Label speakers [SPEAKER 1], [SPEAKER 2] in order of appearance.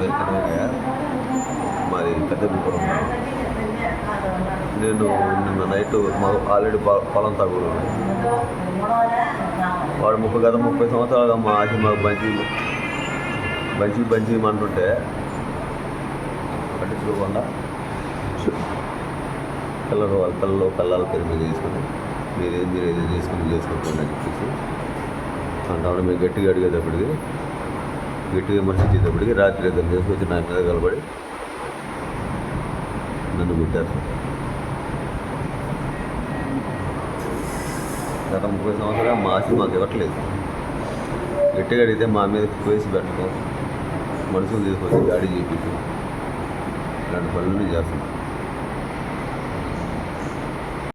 [SPEAKER 1] వెంకటరమయ్య మరి పెద్దపురం. నేను నిన్న నైట్ ఆల్రెడీ పొలం తగ్గు వాడు ముప్పై గత ముప్పై సంవత్సరాలుగా మా ఆశ మాకు బంచి బంచి బంజీ అంటుంటే పట్టించుకోకుండా పిల్లలు వాళ్ళ పిల్లలు పిల్లల పేరు మీద చేసుకుని మీరు ఏం చేసుకుని చేసుకుంటుందని చెప్పేసి. అంటే మీరు గట్టిగా అడిగేటప్పటికి గట్టి విమర్శ చేసేప్పటికి రాత్రి ఇద్దరు తీసుకొచ్చి నా మీద కలబడి నన్ను పెట్టారు గత ముప్పై సంవత్సరాలు మా ఆశ మాకు ఇవ్వట్లేదు. గట్టిగా అడిగితే మా మీద వేసి పెట్టడం మనుషులు తీసుకొచ్చి గాడి చేపించు ఇలాంటి పనులు చేస్తున్నాం